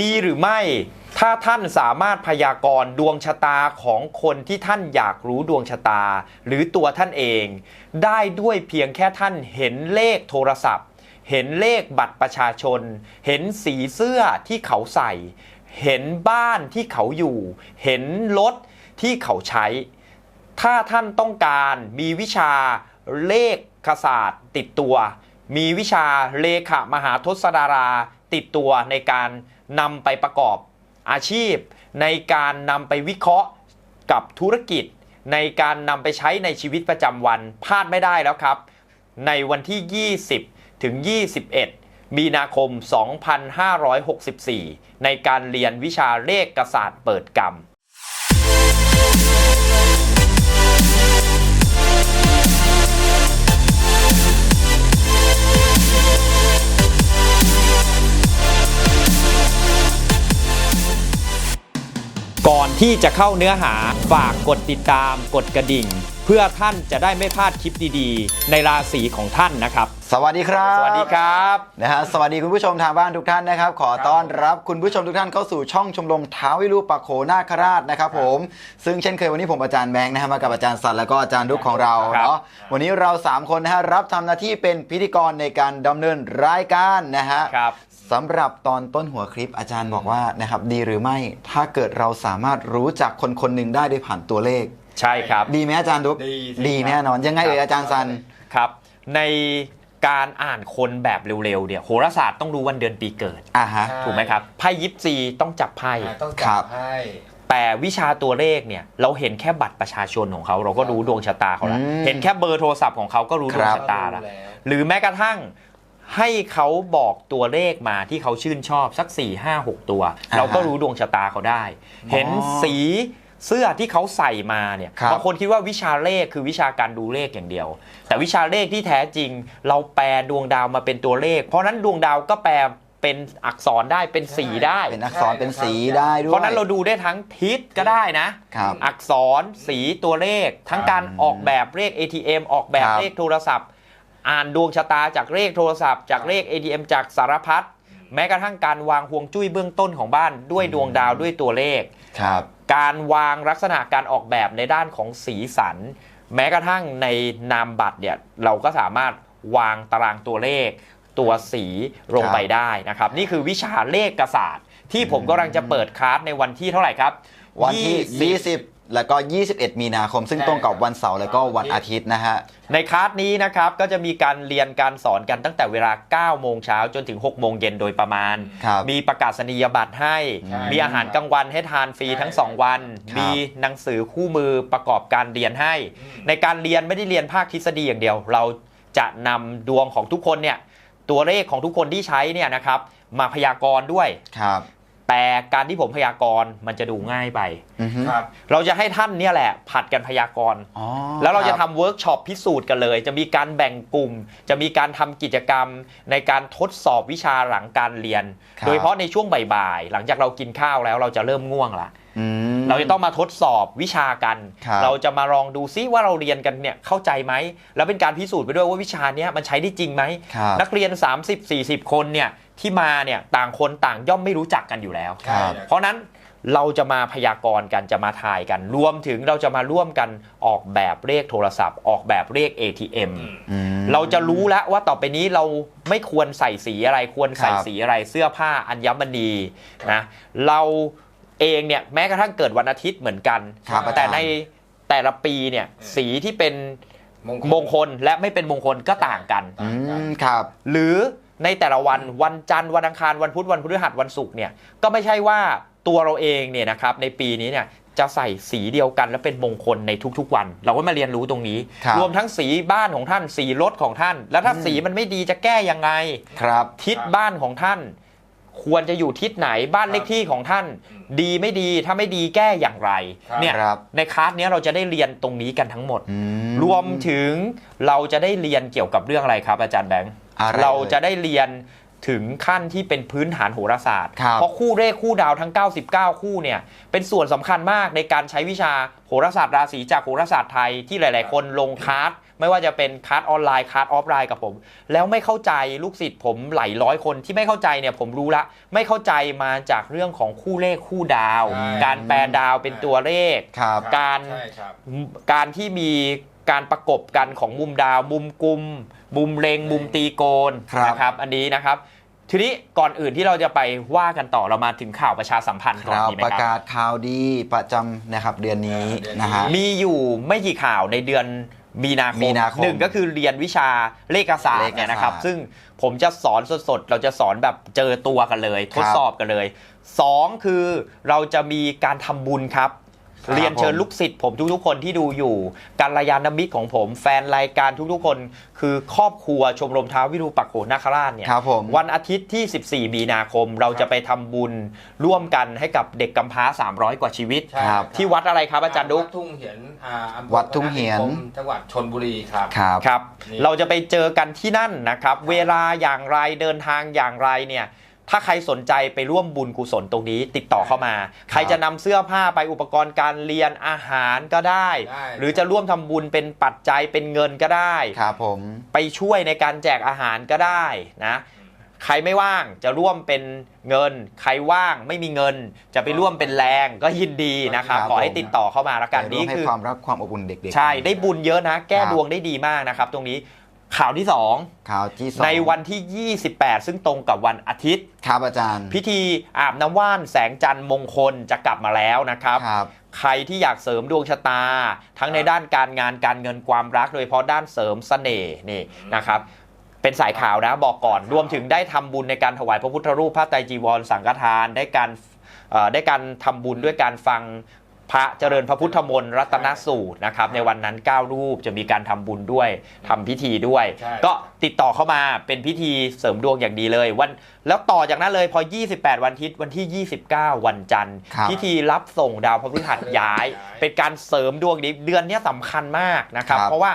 ดีหรือไม่ถ้าท่านสามารถพยากรณ์ดวงชะตาของคนที่ท่านอยากรู้ดวงชะตา หรือตัวท่านเอง ได้ด้วยเพียงแค่ท่านเห็นเลขโทรศัพท์ เห็นเลขบัตรประชาชน เห็นสีเสื้อที่เขาใส่ เห็นบ้านที่เขาอยู่ เห็นรถที่เขาใช้ ถ้าท่านต้องการมีวิชาเลขศาสตร์ติดตัว มีวิชาเลขมหาทศดารา ติดตัวในการนำไปประกอบอาชีพ ในการนำไปวิเคราะห์กับธุรกิจ ในการนำไปใช้ในชีวิตประจำวันพลาดไม่ได้แล้วครับ ในวันที่ 20 ถึง 21 มีนาคม 2564 ในการเรียนวิชาเลขศาสตร์เปิดกรรม ก่อนที่จะเข้าเนื้อหาฝากกดติดตามกดกระดิ่ง เพื่อท่านจะได้ไม่พลาดคลิปดีๆ ในราศีของท่านนะครับ สวัสดีครับสวัสดีครับ นะฮะสวัสดีคุณผู้ชมทางบ้านทุกท่านนะครับ ขอต้อนรับคุณผู้ชมทุกท่านเข้าสู่ช่องชมรมท้าววิรูปักโขนาคราชนะครับผม ซึ่งเช่นเคยวันนี้ผมอาจารย์แบงค์นะฮะมากับอาจารย์สันแล้วก็อาจารย์ดุกของเราครับเนาะวันนี้เราสามคนนะฮะรับทำหน้าที่เป็นพิธีกรในการดำเนินรายการนะฮะครับ สำหรับตอนต้นหัวคลิปอาจารย์บอกว่านะครับดีหรือไม่ถ้าเกิดเราสามารถรู้จักคนคนหนึ่งได้โดยผ่านตัวเลข ใช่ครับดีไหมอาจารย์ดุกดีสิดีแน่นอนยังไงเอ่ยอาจารย์สัน ครับ ในการอ่านคนแบบเร็วๆเนี่ยโหราศาสตร์ต้องรู้วันเดือนปีเกิด อ่าฮะใช่ถูกไหมครับไพ่ยิปซีต้องจับไพ่ อ่าต้องครัจับบ ให้ แต่วิชาตัวเลขเนี่ยเราเห็นแค่บัตรประชาชนของเขาเราก็รู้ดวงชะตาเขาแล้วอืมเห็นแค่เบอร์โทรศัพท์ของเขาก็รู้ดวงชะตาแล้วรู้แล้วหรือแม้กระทั่ง ให้เขาบอกตัวเลขมาที่เขาชื่นชอบสัก 4 5 6 ตัวอ่าฮะเราก็รู้ดวงชะตาเขาได้ เห็นสีเสื้อที่เขาใส่มาเนี่ยครับบางคนคิดว่าวิชาเลขคือวิชาการดูเลขอย่างเดียว แต่วิชาเลขที่แท้จริง เราแปลดวงดาวมาเป็นตัวเลข เพราะฉะนั้นดวงดาวก็แปลเป็นอักษรได้เป็นสีได้เป็นอักษรเป็นสีได้ด้วยเพราะฉะนั้นเราดูได้ทั้งทิศก็ได้นะครับอักษรสีตัวเลข ทั้งการออกแบบเลข ATM ออกแบบครับเลขโทรศัพท์ อ่านดวงชะตาจากเลขโทรศัพท์จากเลข ATM จากสารพัดแม้กระทั่งการวางห่วงจุ้ยเบื้องต้นของบ้านด้วยดวงดาวด้วยตัวเลข ครับ การวางลักษณะการออกแบบในด้านของสีสัน แม้กระทั่งในนามบัตรเนี่ยเราก็สามารถวางตารางตัวเลข ตัวสีลงไปได้นะครับ นี่คือวิชาเลขศาสตร์ ที่ผมกำลังจะเปิดคลาสในวันที่เท่าไหร่ครับวันที่ 20 20 แล้วก็ 21 มีนาคม ซึ่งใช่ตรงกับครับวันเสาร์แล้วก็วันอาทิตย์นะฮะ ในคลาสนี้นะครับก็จะมีการเรียนการสอนกันตั้งแต่เวลา 9 โมงเช้าจนถึง 6 โมงเย็นโดยประมาณ ครับมีประกาศนียบัตรให้ใช่มีอาหารกลางวันให้ทานฟรีทั้ง 2 วัน ครับมีหนังสือคู่มือประกอบการเรียนให้ ในการเรียนไม่ได้เรียนภาคทฤษฎีอย่างเดียว เราจะนำดวงของทุกคนเนี่ยตัวเลขของทุกคนที่ใช้เนี่ยนะครับมาพยากรณ์ด้วย ครับ แต่การที่ผมพยากรณ์มันจะดูง่ายไปอือฮึครับ เราจะให้ท่านเนี่ยแหละผัดกันพยากรณ์อ๋อแล้วเราจะคบทำเวิร์กช็อปพิสูจน์กันเลย จะมีการแบ่งกลุ่ม จะมีการทำกิจกรรมในการทดสอบวิชาหลังการเรียน ครับโดยเฉพาะในช่วงบ่ายๆ หลังจากเรากินข้าวแล้วเราจะเริ่มง่วงละ อืม เราจะต้องมาทดสอบวิชากัน ครับเราจะมาลองดูซิว่าเราเรียนกันเนี่ยเข้าใจไหม แล้วเป็นการพิสูจน์ไปด้วยว่าวิชาเนี้ยมันใช้ได้จริงไหม ครับ นักเรียน 30-40 คนเนี่ย ที่มาเนี่ยต่างคนต่างย่อมไม่รู้จักกันอยู่แล้ว ครับ เพราะนั้นเราจะมาพยากรณ์กันจะมาทายกัน รวมถึงเราจะมาร่วมกันออกแบบเลขโทรศัพท์ ออกแบบเลข ATM อืม เราจะรู้แล้วว่าต่อไปนี้เราไม่ควรใส่สีอะไรควรใส่ครับ สีอะไรเสื้อผ้าอัญมณีนะเราเองเนี่ยแม้กระทั่งเกิดวันอาทิตย์เหมือนกัน ครับอาจารย์ แต่ในแต่ละปีเนี่ยสีที่เป็นมงคลมงคลและไม่เป็นมงคลก็ต่างกัน อืมครับ หรือ ในแต่ละวันวันจันทร์วันอังคารวันพุธวันพฤหัสวันศุกร์เนี่ยก็ไม่ใช่ว่าตัวเราเองเนี่ยนะครับในปีนี้เนี่ยจะใส่สีเดียวกันและเป็นมงคลในทุกๆวัน เราก็มาเรียนรู้ตรงนี้ครับรวมทั้งสีบ้านของท่าน สีรถของท่าน แล้วถ้าอืมสีมันไม่ดีจะแก้ยังไงครับทิศบ้านของท่าน ควรจะอยู่ทิศไหนบ้านเลขที่ของท่าน ดีไม่ดีถ้าไม่ดีแก้อย่างไรครับ เนี่ยครับ ในคลาสเนี้ยเราจะได้เรียนตรงนี้กันทั้งหมด อืมรวมถึงเราจะได้เรียนเกี่ยวกับเรื่องอะไรครับ อาจารย์แบงค์อะไรเราเอ่ยจะได้เรียนถึงขั้นที่เป็นพื้นฐานโหราศาสตร์ ครับ เพราะคู่เลขคู่ดาวทั้ง 99 คู่เนี่ยเป็นส่วนสำคัญมากในการใช้วิชาโหราศาสตร์ราศีจากโหราศาสตร์ไทยที่หลาย ๆ คนลงคลาส ไม่ว่าจะเป็นคลาสออนไลน์คลาสออฟไลน์กับผม แล้วไม่เข้าใจลูกศิษย์ผมหลายร้อยคนที่ไม่เข้าใจเนี่ยผมรู้ละ ไม่เข้าใจมาจากเรื่องของคู่เลขคู่ดาว ใช่ การแปลดาวเป็นตัวเลข ครับ การใช่ครับ การที่มีการประกบกันของมุมดาว มุมกลุ่มมุมเลงมุมตีโกนครับ นะครับ อันนี้นะครับ ทีนี้ก่อนอื่นที่เราจะไปว่ากันต่อเรามาถึงข่าวประชาสัมพันธ์คก่อนรับดีไหมประครับกาศข่าวดีประจำนะครับเดือนนี้เดือนนี้นะฮะ มีอยู่ไม่กี่ข่าวในเดือน มีนาคมีมนาคมหนึ่งก็คือเรียนวิชาเลขศาสตร์เนี่ยนะครับเลขศาสตร์ซึ่งผมจะสอนสดๆ เราจะสอนแบบเจอตัวกันเลย ทดสอบกันเลยสองคือเราจะมีการทำบุญครับครับ เรียนเชิญผมลูกศิษย์ผมทุกๆคนที่ดูอยู่การรายานมิตรของผม แฟนรายการทุกๆคน คือครอบครัวชมรมท้าววิรูปักโขนาคราชเนี่ยครับผมวันอาทิตย์ที่ 14 มีนาคมเราจะไปทำบุญร่วมกันให้กับเด็กกำพร้า 300 กว่าชีวิตใช่ครับที่วัดอะไรครับอาจารย์ดุ๊กวัดทุ่งเหียนอ่าอำเภอวัดทุ่งเหียนพนัสนิคมจังหวัดชนบุรีครับครับครับนี่เราจะไปเจอกันที่นั่นนะครับ เวลาอย่างไรเดินทางอย่างไรเนี่ย ถ้าใครสนใจไปร่วมบุญกุศลตรงนี้ติดต่อเข้ามา ใครจะนำเสื้อผ้าไปอุปกรณ์การเรียนอาหารก็ได้ได้หรือจะร่วมทำบุญเป็นปัจจัยเป็นเงินก็ได้ครับผมไปช่วยในการแจกอาหารก็ได้นะใครไม่ว่างจะร่วมเป็นเงิน ใครว่างไม่มีเงิน จะไปร่วมเป็นแรงก็ยินดีนะครับครับขอให้ผมติดต่อเข้ามาละกันไปร่วนี้มให้คือความรักความอบอุ่นเด็กๆใช่ได้บุญเยอะนะ แก้ครับดวงได้ดีมากนะครับ ตรงนี้ ข่าวที่ 2 ข่าวที่สองในวันที่ 28 ซึ่งตรงกับวันอาทิตย์ ครับอาจารย์ พิธีอาบน้ำว่านแสงจันทร์มงคลจะกลับมาแล้วนะครับ ครับใครที่อยากเสริมดวงชะตา ทั้งในด้านการงานการเงินความรัก โดยเฉพาะด้านเสริมเสน่ห์นี่นะครับ เป็นสายข่าวนะบอกก่อนรวมถึงได้ทำบุญในการถวายพระพุทธรูปพระไตรจีวรสังฆทานได้การเอ่อได้การทำบุญด้วยการฟัง พระเจริญพระพุทธมนต์รัตนสูตรนะครับในวันนั้น 9 รูปจะมีการทำบุญด้วยทำพิธีด้วย ใช่ ก็ติดต่อเข้ามาเป็นพิธีเสริมดวงอย่างดีเลยวันแล้วต่อจากนั้นเลยพอ 28 วันอาทิตย์วันที่ 29 วันจันทร์ครับ พิธีรับส่งดาวพฤหัสย้าย เป็นการเสริมดวงนี้เดือนเนี้ยสำคัญมากนะครับ ครับ เพราะว่า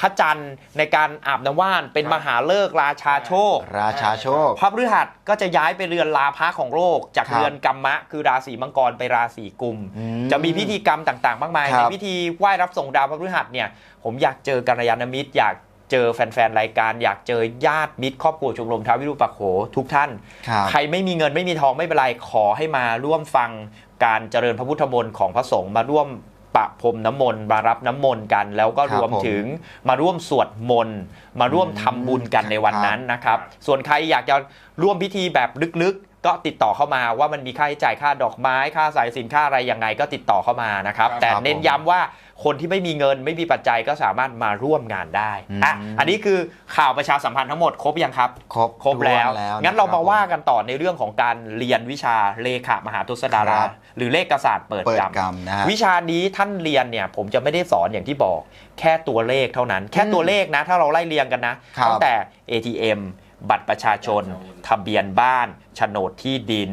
พระจันทร์ในการอาบน้ำว่านเป็นครับมหาเลิกษ์ราชาโชค ราชาโชค พระพฤหัสก็จะย้ายไปเรือนลาภะของโลก จากครับเรือนกัมมะ คือราศีมังกรไปราศีกุม อืจะมีพิธีกรรมต่างๆ มากมาย ครัในบ พิธีไหว้รับส่งดาวพระพฤหัสเนี่ยผมอยากเจอกัลยาณมิตร อยากเจอแฟนๆรายการ อยากเจอญาติมิตรครอบครัวชมรมท้าววิรูปักโขทุกท่าน ครับ ใครไม่มีเงินไม่มีทองไม่เป็นไรขอให้มาร่วมฟังการเจริญพระพุทธมนต์ของพระสงฆ์มาร่วม ปะพรมน้ำมนต์มารับน้ำมนต์กัน แล้วก็ครับรวมผมถึงมาร่วมสวดมนต์มาร่วมทำบุญกันในวันนั้นนะครับ ส่วนใครอยากจะร่วมพิธีแบบลึกๆ ก็ติดต่อเข้ามาว่ามันมีค่าใช้จ่ายค่าดอกไม้ค่าสายสินค่าอะไรยังไงก็ติดต่อเข้ามานะครับครับแต่ครับเน้นผมย้ำว่าคนที่ไม่มีเงินไม่มีปัจจัยก็สามารถมาร่วมงานได้อะอืมอันนี้คือข่าวประชาสัมพันธ์ทั้งหมดครบยังครับครบครบแล้วถ้นแล้วงั้นเรามาว่าะคบกันต่อในเรื่องของการเรียนวิชาเลขามหาทุสดาครารับหรือเลขศาสตร์เปิดเปิดกรรมกรรมนะฮะวิชานี้ท่านเรียนเนี่ยผมจะไม่ได้สอนอย่างที่บอก แค่ตัวเลขเท่านั้น แค่ตัวเลขนะ ถ้าเราไล่เรียงกันนะครับตั้งแต่ ATM บัตรประชาชน ทะเบียนบ้านโฉนดที่ดิน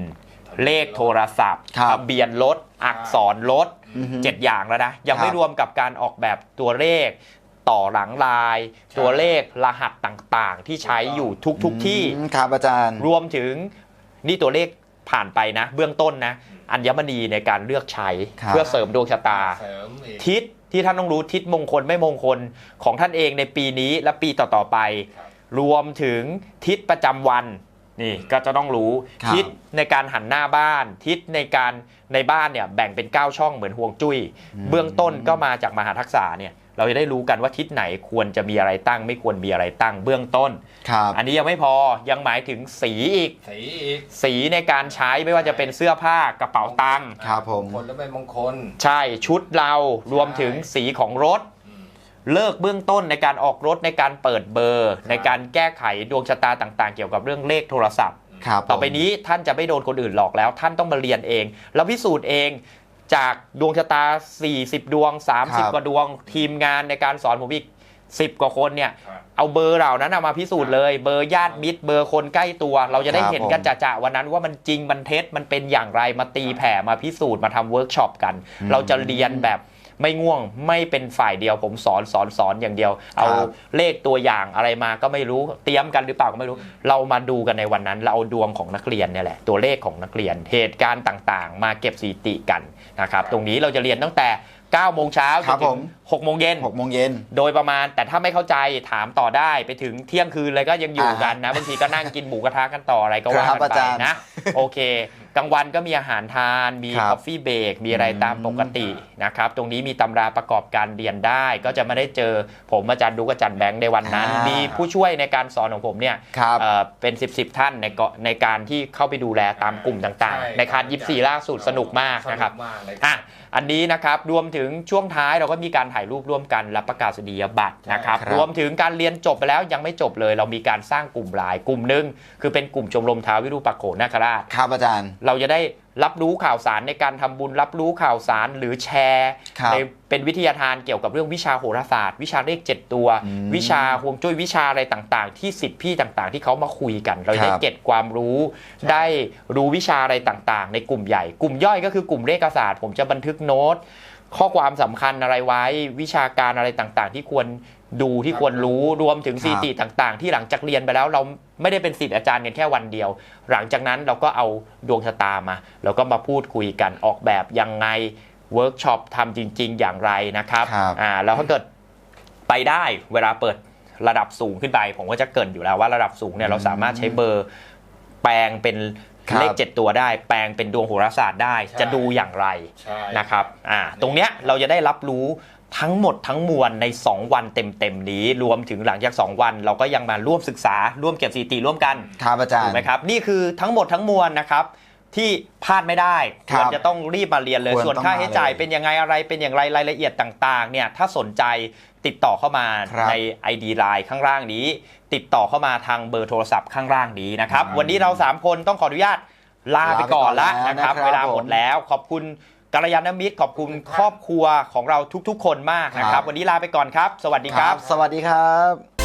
เลขโทรศัพท์ครับทะเบียนรถอักษรรถอือฮึเจ็ดอย่างแล้วนะ ยังไม่ครับรวมกับการออกแบบตัวเลข ต่อหลังลายตัวเลขรหัสต่างๆ ที่ใช้อยู่ทุกๆที่ อืมครับอาจารย์ รวมถึงนี่ตัวเลขผ่านไปนะ เบื้องต้นนะ อัญมณีในการเลือกใช้ครับ เพื่อเสริมดวงชะตา เสริมอีก ทิศที่ท่านต้องรู้ทิศมงคลไม่มงคลของท่านเองในปีนี้และปีต่อ ๆ ไป ครับ รวมถึงทิศประจำวันนี่ก็จะต้องรู้ครับ ทิศในการหันหน้าบ้าน ทิศในการในบ้านเนี่ยแบ่งเป็น 9 ช่องเหมือนห่วงจุ้ย เบื้องต้นก็มาจากมหาทักษะเนี่ยเราจะได้รู้กันว่าทิศไหนควรจะมีอะไรตั้ง ไม่ควรมีอะไรตั้ง เบื้องต้น ครับอันนี้ยังไม่พอยังหมายถึงสีอีก สีอีก สีในการใช้ไม่ว่าจะเป็นเสื้อผ้ากระเป๋าตังค์ครับผมงคลและไม่มงคล ใช่ชุดเรารวมถึงสีของรถอืม เลิกเบื้องต้นในการออกรถในการเปิดเบอร์ครับในการแก้ไขดวงชะตาต่าง ๆ เกี่ยวกับเรื่องเลขโทรศัพท์ ครับต่อไปนี้ท่านจะไม่โดนคนอื่นหลอกแล้ว ท่านต้องมาเรียนเอง แล้วพิสูจน์เองจากดวงชะตา 40 ดวง30 กว่าดวงทีมงานในการสอนผมอีก 10 กว่าคนเนี่ยครับเอาเบอร์เหล่านั้นเอามาพิสูจน์เลย เบอร์ญาติมิตรเบอร์คนใกล้ตัว เราจะได้ครับเห็นกันผมจะๆวันนั้นว่ามันจริงมันเท็จมันเป็นอย่างไรมาตีแผ่มาพิสูจน์มาทำเวิร์กช็อปกันอืมเราจะเรียนแบบ ไม่ง่วงไม่เป็นฝ่ายเดียว ผมสอนสอนสอนอย่างเดียว เอาครับเลขตัวอย่างอะไรมาก็ไม่รู้เตรียมกันหรือเปล่าก็ไม่รู้ เรามาดูกันในวันนั้น เราเอาดวงของนักเรียนเนี่ยแหละตัวเลขของนักเรียนเหตุการณ์ต่างๆ มาเก็บสถิติกันนะครับตรงนี้เราจะเรียนตั้งแต่9โมงเช้าจครันบถึผงม 6โมงเย็นหกโมงเย็น โดยประมาณแต่ถ้าไม่เข้าใจถามต่อได้ไปถึงเที่ยงคืนเลยก็ยังอยู่อ่ากันนะ บางทีก็นั่งกินหมูกระทะกันต่ออะไรก็ว่าครับกันอาไปจารย์นะ โอเคกลางวันก็มีอาหารทาน มีครับคอฟฟี่เบรกมีอะไรตามปกตินะครับ ตรงนี้มีตำราประกอบการเรียนได้ ก็จะไม่ได้เจอผมอาจารย์ดุกอาจารย์แบงค์ในวันนั้นอ่ามีมีผู้ช่วยในการสอนของผมเนี่ยครับเอ่อเป็น 10บสท่านในเกาะในการที่เข้าไปดูแลตามกลุ่มต่างใช่ๆในคานยิปซีล่าสุดสนุกมากนะครับสนุกมากเลยอะอันนี้นะครับรวมถึงช่วงท้ายเราก็มีการถ่ายรูปร่วมกันรับประกาศนียบัตรนะครับครับรวมถึงการเรียนจบไปแล้วยังไม่จบเลย เรามีการสร้างกลุ่มไลน์กลุ่มหนึ่งคือเป็นกลุ่มชมรมท้าววิรูปักโขนาคราชครับอาจารย์ เราจะได้รับรู้ข่าวสารในการทำบุญรับรู้ข่าวสารหรือแชร์ครับในเป็นวิทยาทานเกี่ยวกับเรื่องวิชาโหราศาสตร์ วิชาเลขเจ็ดตัวอืมวิชาฮวงจุ้ยวิชาอะไรต่างๆ ที่สิทธิพี่ต่างๆ ที่เขามาคุยกัน เราจะได้ครับเก็บความรู้ ได้รู้วิชาอะไรต่างๆ ในกลุ่มใหญ่ กลุ่มย่อยก็คือกลุ่มเลขศาสตร์ ผมจะบันทึกโน้ต ข้อความสำคัญอะไรไว้ วิชาการอะไรต่างๆ ที่ควรดูที่ควรรู้รวมถึงครับซีติต่างๆ ที่หลังจากเรียนไปแล้วเราไม่ได้เป็นศิษย์อาจารย์กันแค่วันเดียว หลังจากนั้นเราก็เอาดวงชะตามาแล้วก็มาพูดคุยกันออกแบบยังไงเวิร์กช็อปทำจริง ๆ อย่างไรนะครับครับอ่าแล้วถ้าเกิดไปได้เวลาเปิดระดับสูงขึ้นไป ผมก็จะเกรินอยู่แล้วว่าระดับสูงเนี่ยเราสามารถใช้เบอร์แปลงเป็นครับ เลขเจ็ดตัวได้ แปลงเป็นดวงโหราศาสตร์ได้ใช่จะดูอย่างไรใช่นะครับอ่าตรงเนี้ยเราจะได้รับรู้ทั้งหมดทั้งมวลใน 2 วันเต็มๆนี้ รวมถึงหลังจาก 2 วัน เราก็ยังมาร่วมศึกษาร่วมเก็บสถิติร่วมกันครับอาจารถูย์กไหมครับนี่คือทั้งหมดทั้งมวลนะครับที่พลาดไม่ได้คครับวรจะต้องรีบมาเรียนเลยควรส่วนต้องค่าใช้จ่ายมาเลยเป็นยังไงอะไรเป็นอย่างไรรายละเอียดต่างๆเนี่ยถ้าสนใจ ติดต่อเข้ามาครับใน ID Line ข้างล่างนี้ ติดต่อเข้ามาทางเบอร์โทรศัพท์ข้างล่างนี้นะครับ วันนี้เราสามคนต้องขออนุญาตลาไปก่อนละนะครับลาไปก่อนแล้วนะครับเวลาหมดผมแล้วขอบคุณกัลยาณมิตรขอบคุณครอบครัวของเราทุกๆ คนมากนะคครัรับบวันนี้ลาไปก่อนครับ สวัสดีครับ สวัสดีครับ